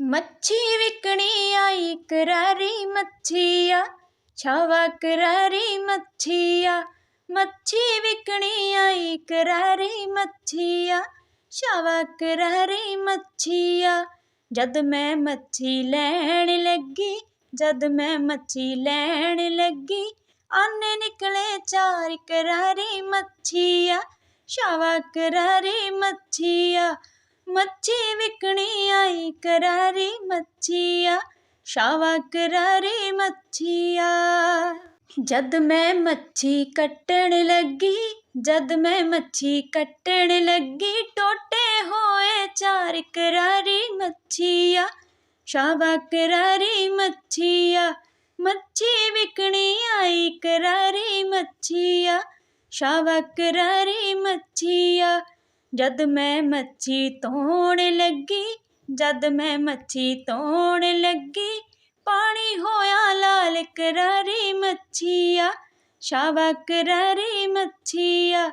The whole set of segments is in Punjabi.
ਮੱਛੀ ਵਿਕਣੀ ਆਈ, ਕਰਾਰੀ ਮੱਛੀਆ, ਛਾਵਾ ਕਰਾਰੀ ਮੱਛੀਆ। ਮੱਛੀ ਵਿਕਣੀ ਆਈ, ਕਰਾਰੀ ਮੱਛੀਆ, ਛਾਵਾ ਕਰਾਰੀ ਮੱਛੀਆ। ਜਦ ਮੈਂ ਮੱਛੀ ਲੈਣ ਲੱਗੀ, ਜਦ ਮੈਂ ਮੱਛੀ ਲੈਣ ਲੱਗੀ, ਆਨੇ ਨਿਕਲੇ ਚਾਰ ਕਰਾਰੀ ਮੱਛੀਆ, ਛਾਵਾ ਕਰਾਰੀ ਮੱਛੀਆ। ਮੱਛੀ ਵਿਕਣੀ ਆਈ, ਕਰਾਰੀ ਮੱਛੀਆ ਸ਼ਾਵਾ ਕਰਾਰੀ ਮੱਛੀਆ। ਜਦ ਮੈਂ ਮੱਛੀ ਕੱਟਣ ਲੱਗੀ, ਜਦ ਮੈਂ ਮੱਛੀ ਕੱਟਣ ਲੱਗੀ, ਟੋਟੇ ਹੋਏ ਚਾਰ ਕਰਾਰੀ ਮੱਛੀਆ ਸ਼ਾਵਾ ਕਰਾਰੀ ਮੱਛੀਆ, ਮੱਛੀ ਵਿਕਣੀ ਆਈ, ਕਰਾਰੀ ਮੱਛੀਆ ਸ਼ਾਵਾ ਕਰਾਰੀ ਮੱਛੀਆ ਜਦ ਮੈਂ ਮੱਛੀ ਧੋਣ ਲੱਗੀ, ਜਦ ਮੈਂ ਮੱਛੀ ਧੋਣ ਲੱਗੀ, ਪਾਣੀ ਹੋਇਆ ਲਾਲ ਕਰਾਰੀ ਮੱਛੀਆ ਸ਼ਾਵਾ ਕਰਾਰੀ ਮੱਛੀਆ,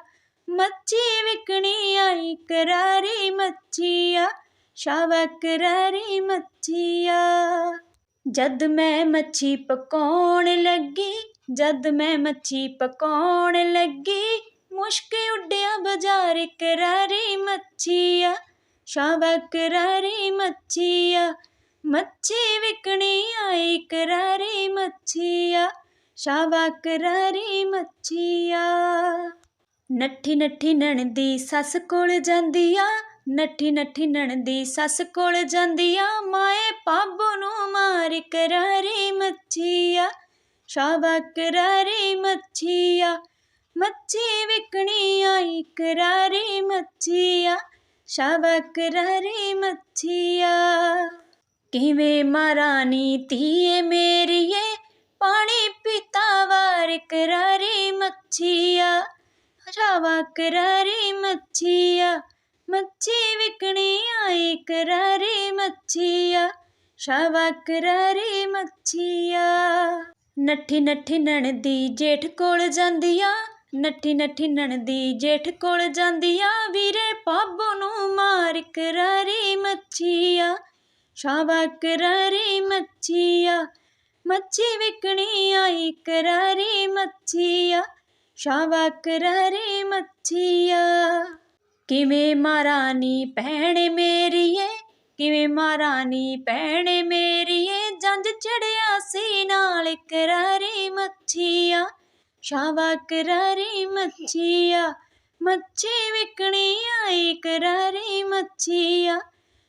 ਮੱਛੀ ਵਿਕਣੀ ਆਈ ਕਰਾਰੀ ਮੱਛੀਆ ਸ਼ਾਵਾ ਕਰਾਰੀ ਮੱਛੀਆ। ਜਦ ਮੈਂ ਮੱਛੀ ਪਕਾਉਣ ਲੱਗੀ, ਜਦ ਮੈਂ ਮੱਛੀ ਪਕਾਉਣ ਲੱਗੀ, ਮੁਸ਼ਕ ਉੱਡਿਆ ਬਾਜ਼ਾਰ ਕਰਾਰੀ ਮੱਛੀਆ ਸ਼ਾਵਾ ਕਰਾਰੀ ਮੱਛੀਆ, ਮੱਛੀ ਵਿਕਣੀ ਆਈ ਕਰਾਰੀ ਮੱਛੀਆ ਸ਼ਾਵਾ ਕਰਾਰੀ ਮੱਛੀਆ। ਨੱਠੀ ਨੱਠੀ ਨਣਦੀ ਸੱਸ ਕੋਲ ਜਾਂਦੀ ਆ ਨੱਠੀ ਨੱਠੀ ਨਣਦੀ ਸੱਸ ਕੋਲ ਜਾਂਦੀ ਆ ਮਾਏ ਪਾਬੋ ਨੂੰ ਮਾਰ ਕਰਾਰੀ ਮੱਛੀਆ ਸ਼ਾਵਾ ਕਰਾਰੀ ਮੱਛੀਆ ਮੱਛੀ ਵਿਕਣੀ ਆਈ, ਕਰਾਰੀ ਮੱਛੀਆ ਸ਼ਾਵਾ ਕਰਾਰੀ ਮੱਛੀਆ। ਕਿਵੇਂ ਮਹਾਰਾਣੀ ਧੀਏ ਮੇਰੀਏ, ਪਾਣੀ ਪੀਤਾ ਵਾਰ ਕਰਾਰੀ ਮੱਛੀਆ ਸ਼ਾਵਾ ਕਰਾਰੀ ਮੱਛੀਆ, ਮੱਛੀ ਵਿਕਣੀ ਆਈ, ਕਰਾਰੀ ਮੱਛੀਆ ਸ਼ਾਵਾ ਕਰਾਰੀ ਮੱਛੀਆ। ਨੱਠੀ ਨੱਠੀ ਨਣਦੀ ਜੇਠ ਕੋਲ ਜਾਂਦੀਆਂ ਨੱਠੀ ਨੱਠੀ ਨਣਦੀ ਜੇਠ ਕੋਲ ਜਾਂਦੀ ਆ ਵੀਰੇ ਪਾਬੋ ਨੂੰ ਮਾਰ ਕਰਾਰੀ ਮੱਛੀਆ ਸ਼ਾਵਾ ਕਰਾਰੀ ਮੱਛੀਆ, ਮੱਛੀ ਵਿਕਣੀ ਆਈ ਕਰਾਰੀ ਮੱਛੀਆ ਸ਼ਾਵਾ ਕਰਾਰੀ ਮੱਛੀਆ। ਕਿਵੇਂ ਮਹਾਰਾਣੀ ਭੈਣ ਮੇਰੀਏ, ਕਿਵੇਂ ਮਹਾਰਾਣੀ ਭੈਣ ਮੇਰੀਏ, ਜੰਜ ਚੜਿਆ ਸੀ ਨਾਲ ਕਰਾਰੀ ਮੱਛੀਆ ਸ਼ਾਵਾ ਕਰਾਰੀ ਮੱਛੀਆ, ਮੱਛੀ ਵਿਕਣੀ ਆਈ ਕਰਾਰੀ ਮੱਛੀਆ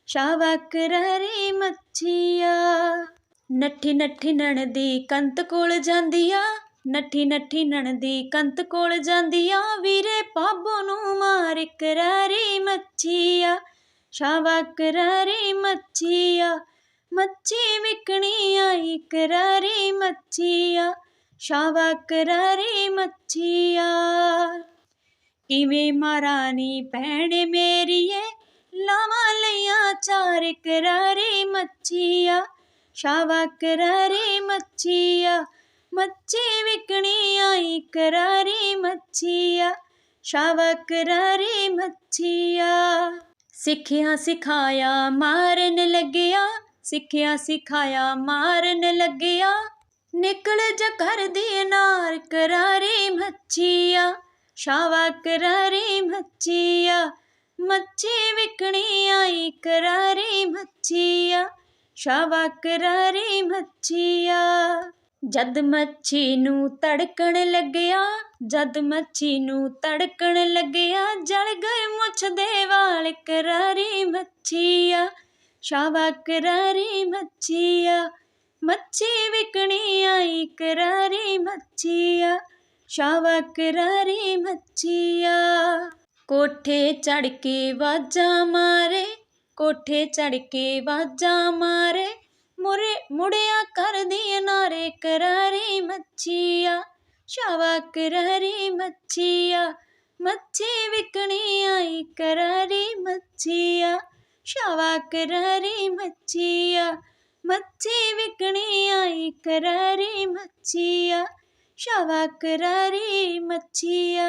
ਸ਼ਾਵਾ ਕਰਾਰੀ ਮੱਛੀਆ। ਨੱਠੀ ਨੱਠੀ ਨਣਦੀ ਕੰਤ ਕੋਲ ਜਾਂਦੀ ਆ ਨੱਠੀ ਨੱਠੀ ਨਣਦੀ ਕੰਤ ਕੋਲ ਜਾਂਦੀ ਆ ਵੀਰੇ ਪਾਬੋ ਨੂੰ ਮਾਰ ਕਰਾਰੀ ਮੱਛੀਆ ਸ਼ਾਵਾ ਕਰਾਰੀ ਮੱਛੀਆ, ਮੱਛੀ ਵਿਕਣੀ ਆਈ ਕਰਾਰੀ ਮੱਛੀਆ ਸ਼ਾਵਾ ਕਰਾਰੀ ਮੱਛੀਆ। ਕਿਵੇਂ ਮਾਰਾਨੀ ਭੈਣ ਮੇਰੀਏ, ਲਾਵਾਂ ਲਈਆਂ ਚਾਰ ਕਰਾਰੀ ਮੱਛੀਆ। ਸ਼ਾਵਾ ਕਰਾਰੀ ਮੱਛੀਆ, ਮੱਛੀ ਵਿਕਣੀ ਆਈ ਕਰਾਰੀ ਮੱਛੀਆ। ਸ਼ਾਵਾ ਕਰਾਰੀ ਮੱਛੀਆ। ਸਿੱਖਿਆ ਸਿਖਾਇਆ ਮਾਰਨ ਲੱਗਿਆ, ਸਿੱਖਿਆ ਸਿਖਾਇਆ ਮਾਰਨ ਲੱਗਿਆ। ਨਿਕਲ ਜਾ ਘਰ ਦੀ ਨਾਰ ਕਰਾਰੀ ਮੱਛੀਆ ਸ਼ਾਵਾ ਕਰਾਰੀ ਮੱਛੀਆ, ਮੱਛੀ ਵਿਕਣੀ ਆਈ ਕਰਾਰੀ ਮੱਛੀਆ ਸ਼ਾਵਾ ਕਰਾਰੀ ਮੱਛੀਆ। ਜਦ ਮੱਛੀ ਨੂੰ ਤੜਕਣ ਲੱਗਿਆ, ਜਦ ਮੱਛੀ ਨੂੰ ਤੜਕਣ ਲੱਗਿਆ, ਜਲ ਗਏ ਮੁੱਛ ਦੇ ਵਾਲ ਕਰਾਰੀ ਮੱਛੀਆ ਸ਼ਾਵਾ ਕਰਾਰੀ ਮੱਛੀਆ, ਮੱਛੀ ਵਿਕਣੀ ਆਈ ਕਰਾਰੀ ਮੱਛੀਆ ਸ਼ਾਵਾ ਕਰਾਰੀ ਮੱਛੀਆ। ਕੋਠੇ ਚੜ ਕੇ ਵਾਜਾਂ ਮਾਰੇ, ਕੋਠੇ ਚੜ ਕੇ ਵਾਜਾਂ ਮਾਰੇ। ਮੁਰੇ, ਮੁੜਿਆ ਕਰਦੀ ਨਾਰੇ ਕਰਾਰੀ ਮੱਛੀਆ ਸ਼ਾਵਾ ਕਰਾਰੀ ਮੱਛੀਆ। ਮੱਛੀ ਵਿਕਣੀ ਆਈ ਕਰਾਰੀ ਮੱਛੀਆ ਸ਼ਾਵਾ ਕਰਾਰੀ ਮੱਛੀਆ। ਮੱਛੀ ਵਿਕਣੀ ਆਈ ਕਰਾਰੀ ਮੱਛੀਆ ਸ਼ਾਵਾ ਕਰਾਰੀ ਮੱਛੀਆ।